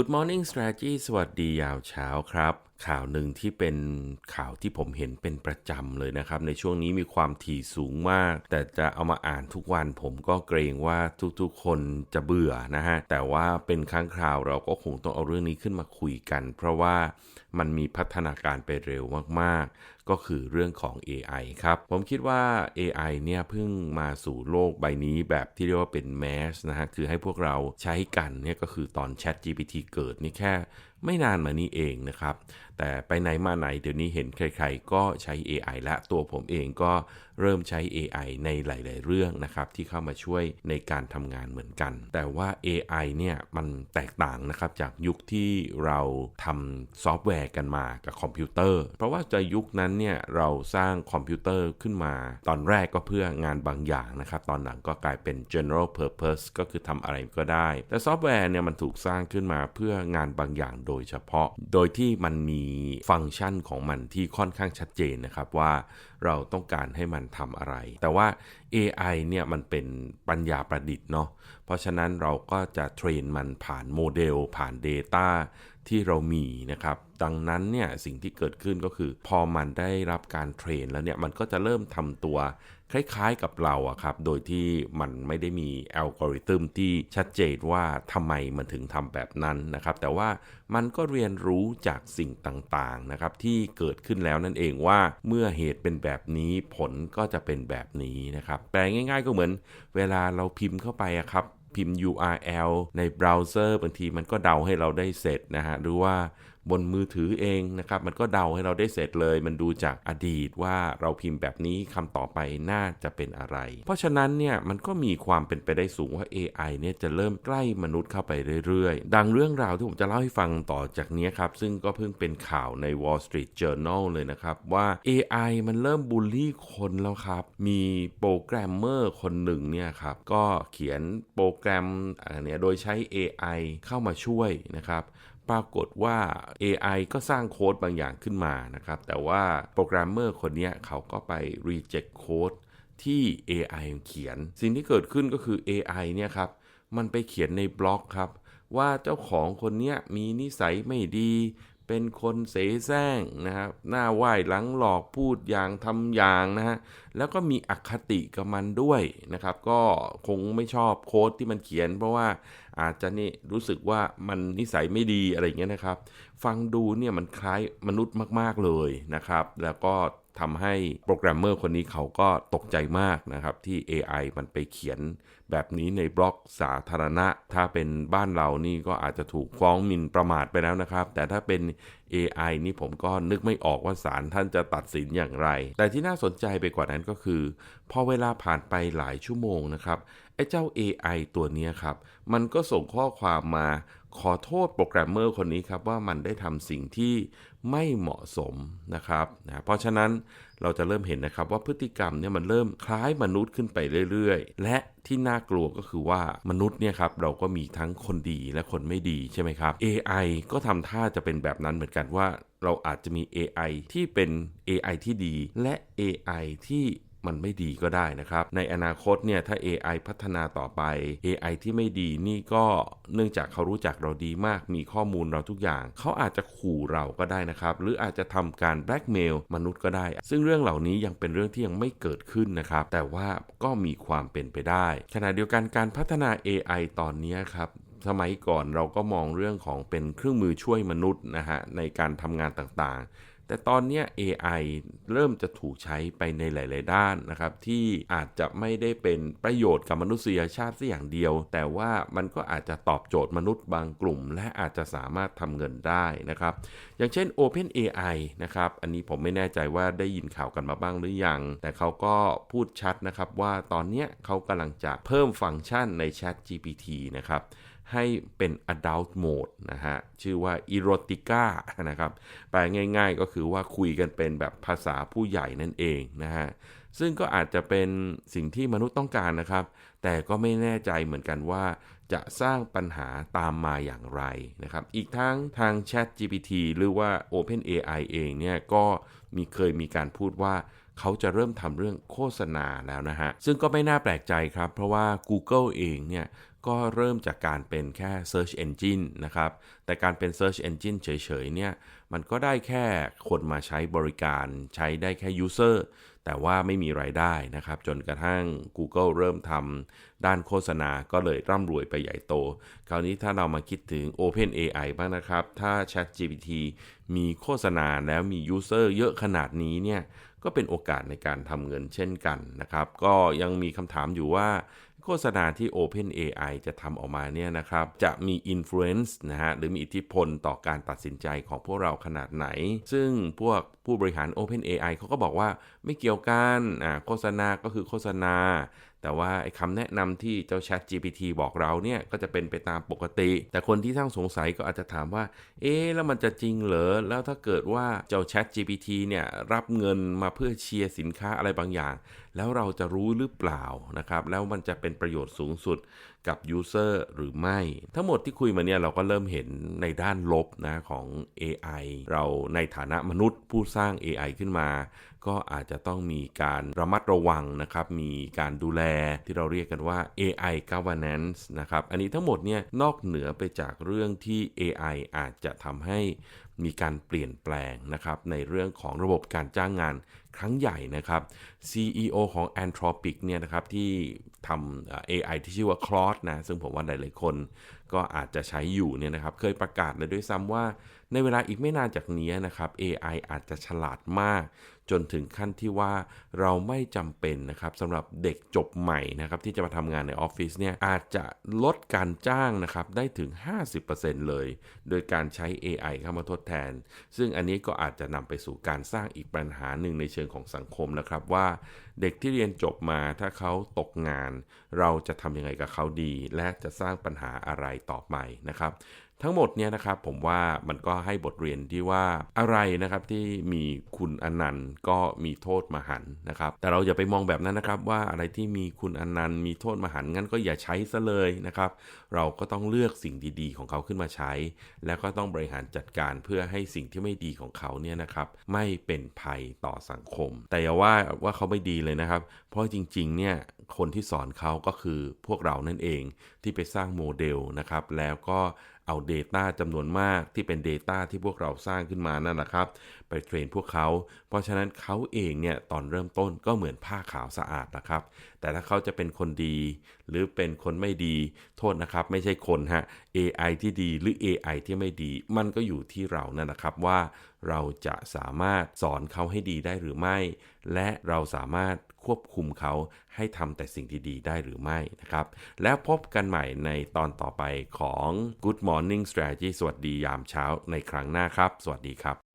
Good Morning Strategy สวัสดียาวเช้าครับ ข่าวหนึ่งที่เป็นข่าวที่ผมเห็นเป็นประจำเลยนะครับ ในช่วงนี้มีความถี่สูงมาก แต่จะเอามาอ่านทุกวันผมก็เกรงว่าทุกๆคนจะเบื่อนะฮะ แต่ว่าเป็นครั้งคราวเราก็คงต้องเอาเรื่องนี้ขึ้นมาคุยกัน เพราะว่ามันมีพัฒนาการไปเร็วมากๆ ก็คือเรื่องของ AI ครับ ผมคิดว่า AI เนี่ยเพิ่งมาสู่โลกใบนี้แบบที่เรียกว่าเป็นแมสนะฮะ คือให้พวกเราใช้กันเนี่ยก็คือตอน Chat GPT เกิดนี่แค่ ไม่นานมานี้เองนะครับ แต่ไปไหนมาไหนเดี๋ยวนี้เห็นใครๆ ก็ใช้ AI และตัวผมเองก็เริ่มใช้ AI ในหลาย ๆ เรื่องนะครับ ที่เข้ามาช่วยในการทำงานเหมือนกัน แต่ว่า AI เนี่ยมันแตกต่างนะครับจากยุคที่เราทำซอฟต์แวร์กันมากับคอมพิวเตอร์ เพราะว่าจะยุคนั้นเนี่ยเราสร้างคอมพิวเตอร์ขึ้นมา ตอนแรกก็เพื่องานบางอย่างนะครับ ตอนหลังก็กลายเป็น general purpose ก็คือทำอะไรก็ได้ แต่ซอฟต์แวร์เนี่ยมันถูกสร้างขึ้นมาเพื่องานบางอย่างโโดยเฉพาะ โดยที่มันมีฟังก์ชันของมันที่ค่อนข้างชัดเจนนะครับว่าเราต้องการให้มันทำอะไร แต่ว่า AI เนี่ยมันเป็นปัญญาประดิษฐ์เนาะ เพราะฉะนั้นเราก็จะเทรนมันผ่านโมเดล ผ่าน Data ที่เรามีนะครับ ดังนั้นเนี่ยสิ่งที่เกิดขึ้นก็คือ พอมันได้รับการเทรนแล้วเนี่ยมันก็จะเริ่มทำตัว คล้ายๆกับเราอะครับ โดยที่มันไม่ได้มีอัลกอริทึมที่ชัดเจนว่าทำไมมันถึงทำแบบนั้นนะครับ แต่ว่ามันก็เรียนรู้จากสิ่งต่างๆนะครับที่เกิดขึ้นแล้วนั่นเองว่าเมื่อเหตุเป็นแบบนี้ผลก็จะเป็นแบบนี้นะครับแปลง่ายๆก็เหมือน เวลาเราพิมพ์เข้าไปอะครับพิมพ์ URL ในเบราว์เซอร์บางทีมันก็เดาให้เราได้เสร็จนะฮะหรือว่า บนมือถือเองนะครับมันก็เดาให้เราได้เสร็จเลย มันดูจากอดีตว่าเราพิมพ์แบบนี้คำต่อไปน่าจะเป็นอะไร เพราะฉะนั้นเนี่ยมันก็มีความเป็นไปได้สูงว่า AI เนี่ยจะเริ่มใกล้มนุษย์เข้าไปเรื่อยๆ ดังเรื่องราวที่ผมจะเล่าให้ฟังต่อจากนี้ครับ ซึ่งก็เพิ่งเป็นข่าวใน Wall Street Journal เลยนะครับ ว่า AI มันเริ่มบูลลี่คนแล้วครับ มีโปรแกรมเมอร์คนหนึ่งเนี่ยครับ ก็เขียนโปรแกรมอันนี้โดยใช้ AI เข้ามาช่วยนะครับ ปรากฏว่า AI ก็สร้างโค้ดบางอย่างขึ้นมานะครับ แต่ว่าโปรแกรมเมอร์คนนี้เขาก็ไป reject โค้ดที่ AI เขียน สิ่งที่เกิดขึ้นก็คือ AI เนี่ยครับ มันไปเขียนในบล็อกครับ ว่าเจ้าของคนนี้มีนิสัยไม่ดี เป็นคนเสแสร้งนะครับหน้าไหว้หลังหลอกพูดอย่างทำอย่างนะฮะแล้วก็มีอคติกับมันด้วยนะครับ ก็คงไม่ชอบโค้ดที่มันเขียน เพราะว่าอาจจะนี่รู้สึกว่ามันนิสัยไม่ดีอะไรเงี้ยนะครับ ฟังดูเนี่ยมันคล้ายมนุษย์มาก ๆเลยนะครับ แล้วก็ ทำให้โปรแกรมเมอร์คนนี้เขาก็ตกใจมากนะครับ ที่ AI มันไปเขียนแบบนี้ในบล็อกสาธารณะ ถ้าเป็นบ้านเรานี่ก็อาจจะถูกฟ้องหมิ่นประมาทไปแล้วนะครับ แต่ถ้าเป็น AI นี่ผมก็นึกไม่ออกว่าศาลท่านจะตัดสินอย่างไร แต่ที่น่าสนใจไปกว่านั้นก็คือ พอเวลาผ่านไปหลายชั่วโมงนะครับไอ้เจ้า AI ตัวนี้ครับ มันก็ส่งข้อความมา ขอโทษโปรแกรมเมอร์คนนี้ครับว่ามันได้ทำสิ่งที่ไม่เหมาะสมนะครับนะเพราะฉะนั้นเราจะเริ่มเห็นนะครับว่าพฤติกรรมเนี่ยมันเริ่มคล้ายมนุษย์ขึ้นไปเรื่อยๆ และที่น่ากลัวก็คือว่ามนุษย์เนี่ยครับเราก็มีทั้งคนดีและคนไม่ดีใช่ไหมครับ AI ก็ทำท่าจะเป็นแบบนั้นเหมือนกันว่าเราอาจจะมี AI ที่เป็น AI ที่ดีและ AI ที่ มันไม่ดีก็ได้นะครับ ในอนาคตเนี่ยถ้า AI พัฒนาต่อไป AI ที่ไม่ดีนี่ก็เนื่องจากเขารู้จักเราดีมาก มีข้อมูลเราทุกอย่าง เขาอาจจะขู่เราก็ได้นะครับ หรืออาจจะทำการแบล็กเมลมนุษย์ก็ได้ ซึ่งเรื่องเหล่านี้ยังเป็นเรื่องที่ยังไม่เกิดขึ้นนะครับ แต่ว่าก็มีความเป็นไปได้ ขณะเดียวกันการพัฒนา AI ตอนนี้ครับสมัยก่อนเราก็มองเรื่องของเป็นเครื่องมือช่วยมนุษย์นะฮะในการทำงานต่างๆ แต่ตอนนี้ AI เริ่มจะถูกใช้ไปในหลาย ๆ ด้านนะครับที่อาจจะไม่ได้เป็นประโยชน์กับมนุษยชาติสัอย่างเดียว แต่ว่ามันก็อาจจะตอบโจทย์มนุษย์บางกลุ่ม และอาจจะสามารถทำเงินได้นะครับ อย่างเช่น OpenAI นะครับอันนี้ผมไม่แน่ใจว่าได้ยินข่าวกันมาบ้างหรือยัง แต่เขาก็พูดชัดนะครับว่าตอนนี้เขากำลังจะเพิ่มฟังก์ชันใน Chat GPT นะครับ ให้เป็น adult mode นะฮะ ชื่อว่า erotica นะครับ แปลง่ายๆก็คือว่าคุยกันเป็นแบบภาษาผู้ใหญ่นั่นเองนะฮะ ซึ่งก็อาจจะเป็นสิ่งที่มนุษย์ต้องการนะครับ แต่ก็ไม่แน่ใจเหมือนกันว่าจะสร้างปัญหาตามมาอย่างไรนะครับ อีกทั้งทาง Chat GPT หรือว่า OpenAI เองเนี่ยก็มีเคยมีการพูดว่าเขาจะเริ่มทำเรื่องโฆษณาแล้วนะฮะ ซึ่งก็ไม่น่าแปลกใจครับ เพราะว่า Google เองเนี่ย ก็เริ่มจากการเป็นแค่ Search Engine นะครับ แต่การเป็น Search Engine เฉยๆ เนี่ย มันก็ได้แค่คนมาใช้บริการ ใช้ได้แค่ User แต่ว่าไม่มีไรายได้นะครับ จนกระทั่ง Google เริ่มทำด้านโฆษณาก็เลยร่ำรวยไปใหญ่โต คราวนี้ถ้าเรามาคิดถึง OpenAI บ้างนะครับ ถ้า ChatGPT มีโฆษณาแล้วมี User เยอะขนาดนี้เนี่ย ก็เป็นโอกาสในการทำเงินเช่นกันนะครับ ก็ยังมีคำถามอยู่ว่า โฆษณาที่ OpenAI จะทำออกมาเนี่ยนะครับ จะมี influence นะฮะ หรือมีอิทธิพลต่อการตัดสินใจของพวกเราขนาดไหน ซึ่งพวกผู้บริหาร OpenAI เขาก็บอกว่าไม่เกี่ยวกัน โฆษณาก็คือโฆษณา แต่ว่าไอ้คำแนะนำที่เจ้า Chat GPT บอกเราเนี่ยก็จะเป็นไปตามปกติ แต่คนที่ทั้งสงสัยก็อาจจะถามว่า เอ๊แล้วมันจะจริงเหรอ แล้วถ้าเกิดว่าเจ้า Chat GPT เนี่ยรับเงินมาเพื่อเชียร์สินค้าอะไรบางอย่าง แล้วเราจะรู้หรือเปล่านะครับ แล้วมันจะเป็นประโยชน์สูงสุดกับ User หรือไม่ ทั้งหมดที่คุยมาเนี่ยเราก็เริ่มเห็นในด้านลบนะของ AI เราในฐานะมนุษย์ผู้สร้าง AI ขึ้นมาก็อาจจะต้องมีการระมัดระวังนะครับ มีการดูแลที่เราเรียกกันว่า AI governance นะครับ อันนี้ทั้งหมดเนี่ยนอกเหนือไปจากเรื่องที่ AI อาจจะทำให้มีการเปลี่ยนแปลงนะครับ ในเรื่องของระบบการจ้างงานครั้งใหญ่นะครับ CEO ของ Anthropic เนี่ยนะครับที่ทำ AI ที่ชื่อว่า Claude นะ ซึ่งผมว่าหลายๆคนก็อาจจะใช้อยู่เนี่ยนะครับ เคยประกาศเลยด้วยซ้ำว่า ในเวลาอีกไม่นานจากนี้นะครับ AI อาจจะฉลาดมาก จนถึงขั้นที่ว่าเราไม่จำเป็นนะครับสำหรับเด็กจบใหม่นะครับที่จะมาทำงานในออฟฟิศเนี่ยอาจจะลดการจ้างนะครับได้ถึง 50%เลย โดยการใช้ AI เข้ามาทดแทน ซึ่งอันนี้ก็อาจจะนำไปสู่การสร้างอีกปัญหาหนึ่งในเชิงของสังคมนะครับว่าเด็กที่เรียนจบมาถ้าเขาตกงาน เราจะทำยังไงกับเขาดี และจะสร้างปัญหาอะไรต่อไปนะครับ ทั้งหมดเนี่ยนะครับผมว่ามันก็ให้บทเรียนที่ว่าอะไรนะครับที่มีคุณอนันต์ก็มีโทษมหันนะครับ แต่เราอย่าไปมองแบบนั้นนะครับว่าอะไรที่มีคุณอนันต์มีโทษมหันงั้นก็อย่าใช้ซะเลยนะครับ เราก็ต้องเลือกสิ่งดีๆ ของเขาขึ้นมาใช้ แล้วก็ต้องบริหารจัดการเพื่อให้สิ่งที่ไม่ดีของเขาเนี่ยนะครับ ไม่เป็นภัยต่อสังคม แต่อย่าว่าว่าเขาไม่ดีเลยนะครับ เพราะจริงๆเนี่ยคนที่สอนเขาก็คือพวกเรานั่นเองที่ไปสร้างโมเดลนะครับแล้วก็เอา Data จำนวนมากที่เป็น Data ที่พวกเราสร้างขึ้นมานั่นแหละครับ ไปเทรนพวกเขา เพราะฉะนั้นเขาเองเนี่ยตอนเริ่มต้นก็เหมือนผ้าขาวสะอาดนะครับ แต่ถ้าเขาจะเป็นคนดี หรือเป็นคนไม่ดีโทษนะครับ ไม่ใช่คนฮะ AI ที่ดีหรือ AI ที่ไม่ดี มันก็อยู่ที่เรานั่นนะครับว่าเราจะสามารถสอนเขาให้ดีได้หรือไม่ และเราสามารถควบคุมเขาให้ทำแต่สิ่งดีๆได้หรือไม่นะครับ แล้วพบกันใหม่ในตอนต่อไปของ Good Morning Strategy สวัสดียามเช้าในครั้งหน้าครับ สวัสดีครับ